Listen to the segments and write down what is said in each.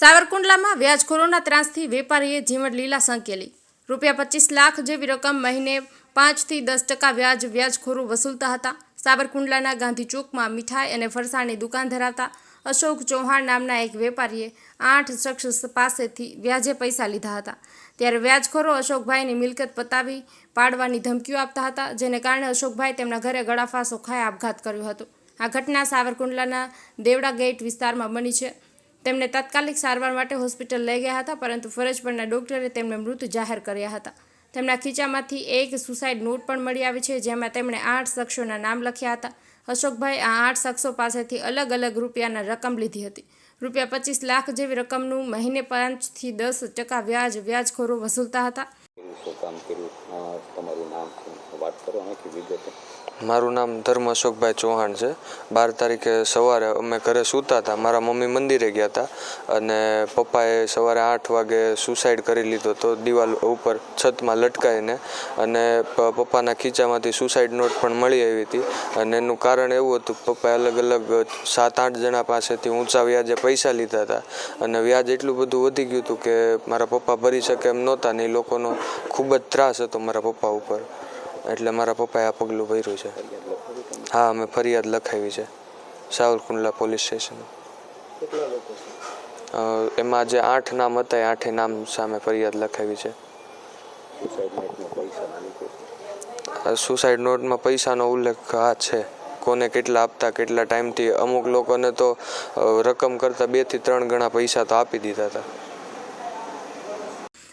સાવરકુંડલામાં વ્યાજખોરોના ત્રાસથી વેપારીએ જીવન લીલા સંકેલી. રૂપિયા પચીસ લાખ જેવી રકમ મહિને પાંચથી દસ ટકા વ્યાજ વ્યાજખોરો વસૂલતા હતા. સાવરકુંડલાના ગાંધી ચોકમાં મીઠાઈ અને ફરસાણની દુકાન ધરાવતા અશોક ચૌહાણ નામના એક વેપારીએ આઠ શખ્સ પાસેથી વ્યાજે પૈસા લીધા હતા. ત્યારે વ્યાજખોરો અશોકભાઈની મિલકત પતાવી પાડવાની ધમકીઓ આપતા હતા, જેને કારણે અશોકભાઈ તેમના ઘરે ગળાફાંસો ખાઈ આપઘાત કર્યો હતો. આ ઘટના સાવરકુંડલાના દેવડા ગેટ વિસ્તારમાં બની છે. તેમને તાત્કાલિક સારવાર માટે હોસ્પિટલ લઈ ગયા હતા, પરંતુ ફરજ પરના ડોક્ટરે તેમને મૃત જાહેર કર્યા હતા. તેમના ખીચામાંથી એક સુસાઇડ નોટ પણ મળી આવી છે, જેમાં તેમણે આઠ શખ્સોના નામ લખ્યા હતા. અશોકભાઈ આ આઠ શખ્સો પાસેથી અલગ અલગ રૂપિયાના રકમ લીધી હતી. રૂપિયા પચીસ લાખ જેવી રકમનું મહિને પાંચથી દસ ટકા વ્યાજ વ્યાજખોરો વસૂલતા હતા. કર્યું શું કામ કર્યું તમારું નામ વાત કરો ને કે વિગતે મારું નામ ધર્મ અશોકભાઈ ચૌહાણ છે. બાર તારીખે સવારે અમે ઘરે સૂતા હતા. મારા મમ્મી મંદિરે ગયા હતા અને પપ્પાએ સવારે આઠ વાગે સુસાઇડ કરી લીધો તો દિવાલ ઉપર છતમાં લટકાઈને અને પપ્પાના ખીચામાંથી સુસાઇડ નોટ પણ મળી આવી હતી. અને એનું કારણ એવું હતું પપ્પાએ અલગ અલગ સાત આઠ જણા પાસેથી ઊંચા વ્યાજે પૈસા લીધા હતા. અને વ્યાજ એટલું બધું વધી ગયું હતું કે મારા પપ્પા ભરી શકે એમ નહોતા ને એ લોકોનો ખૂબ જ ત્રાસ હતો મારા પપ્પા ઉપર. એટલે મારા પપ્પાએ આ પગલું ભર્યું છે. હા, અમે ફરિયાદ લખાવી છે. Savarkundla police station. એમાં જે આઠ નામ હતા, એ આઠે નામ સામે ફરિયાદ લખાવી છે. સુસાઇડ નોટમાં પૈસાનો ઉલ્લેખ હા છે. કોને કેટલા આપતા, કેટલા ટાઈમથી અમુક લોકોને તો રકમ કરતાં બેથી ત્રણ ગણા પૈસા તો આપી દીધા હતા.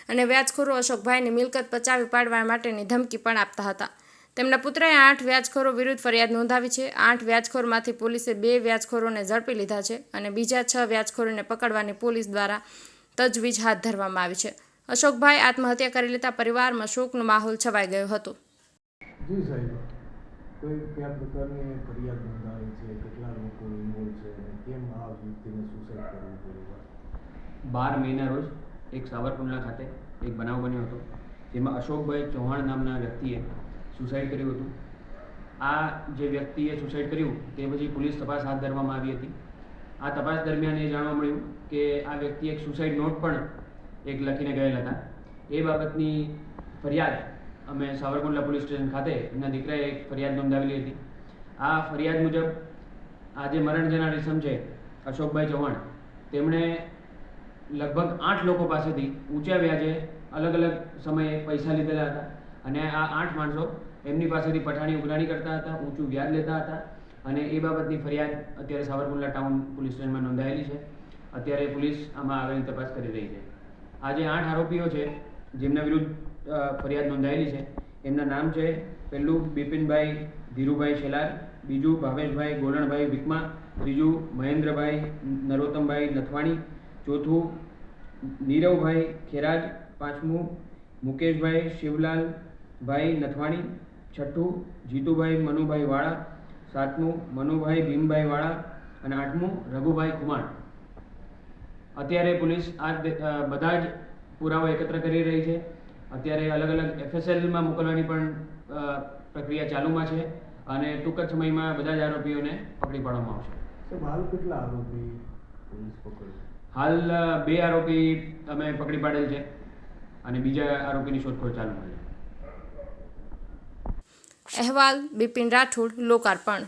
અને વ્યાજખોરો અશોકભાઈની મિલકત પચાવી પાડવા માટેની ધમકી પણ આપતા હતા. તેમના પુત્રએ આઠ વ્યાજખોરો વિરુદ્ધ ફરિયાદ નોંધાવી છે. આઠ વ્યાજખોરમાંથી પોલીસે બે વ્યાજખોરોને ઝડપી લીધા છે અને બીજા છ વ્યાજખોરોને પકડવાની પોલીસ દ્વારા તજવીજ હાથ ધરવામાં આવી છે. અશોકભાઈ આત્મહત્યા કરી લેતા પરિવારમાં શોકનો માહોલ છવાઈ ગયો હતો. જી સાહેબ કોઈ કયા પ્રકારની ફરિયાદ નોંધાવી છે? કેટલા લોકો ઇન્વોલ્વ છે? અને કેમ આ વ્યક્તિને સુસાઇડ કરવું પડ્યું? બાર મહિના રોજ એક સાવરકુંડલા ખાતે એક બનાવ બન્યો હતો. જેમાં અશોકભાઈ ચૌહાણ નામના વ્યક્તિએ સુસાઇડ કર્યું હતું. આ જે વ્યક્તિએ સુસાઇડ કર્યું, તે પછી પોલીસ તપાસ હાથ ધરવામાં આવી હતી. આ તપાસ દરમિયાન એ જાણવા મળ્યું કે આ વ્યક્તિ એક સુસાઇડ નોટ પણ એક લખીને ગયેલા હતા. એ બાબતની ફરિયાદ અમે સાવરકુંડલા પોલીસ સ્ટેશન ખાતે એમના દીકરાએ એક ફરિયાદ નોંધાવેલી હતી. આ ફરિયાદ મુજબ આ જે મરણ જનાર ઇસમ છે અશોકભાઈ ચૌહાણ. તેમણે લગભગ આઠ લોકો પાસેથી ઊંચા વ્યાજે અલગ અલગ સમયે પૈસા લીધેલા હતા. અને આ આઠ માણસો એમની પાસેથી પઠાણી ઉઘરાણી કરતા હતા, ઊંચું વ્યાજ લેતા હતા. અને એ બાબતની ફરિયાદ અત્યારે સાવરકુંડલા ટાઉન પોલીસ સ્ટેશનમાં નોંધાયેલી છે. અત્યારે પોલીસ આમાં આગળની તપાસ કરી રહી છે. આજે આઠ આરોપીઓ છે, જેમના વિરુદ્ધ ફરિયાદ નોંધાયેલી છે, એમના નામ છે પહેલું બિપિનભાઈ, ધીરુભાઈ શેલાર, બીજું ભાવેશભાઈ ગોરણભાઈ વિકમા, ત્રીજું મહેન્દ્રભાઈ નરોત્તમભાઈ નથવાણી ચોથું, નીરવભાઈ ખેરાજ, પાંચમું, મુકેશભાઈ શિવલાલભાઈ નથવાણી, છઠ્ઠું, જીતુભાઈ મનુભાઈ વાળા, સાતમું, મનુભાઈ ભીમભાઈ વાળા અને આઠમું, રઘુભાઈ કુમાર. અત્યારે પોલીસ આ બધા જ પુરાવા એકત્ર કરી રહી છે. અત્યારે અલગ અલગ એફએસએલમાં મોકલવાની પણ પ્રક્રિયા ચાલુમાં છે અને ટૂંક જ સમયમાં બધા જ આરોપીઓને પકડી પાડવામાં આવશે. હાલ કેટલા આરોપી પોલીસ પકડે હાલ બે આરોપી અમે પકડી પાડેલ છે અને બીજા આરોપીની શોધખોળ ચાલુ છે. અહેવાલ બિપિન રાઠોડ, લોકાર્પણ.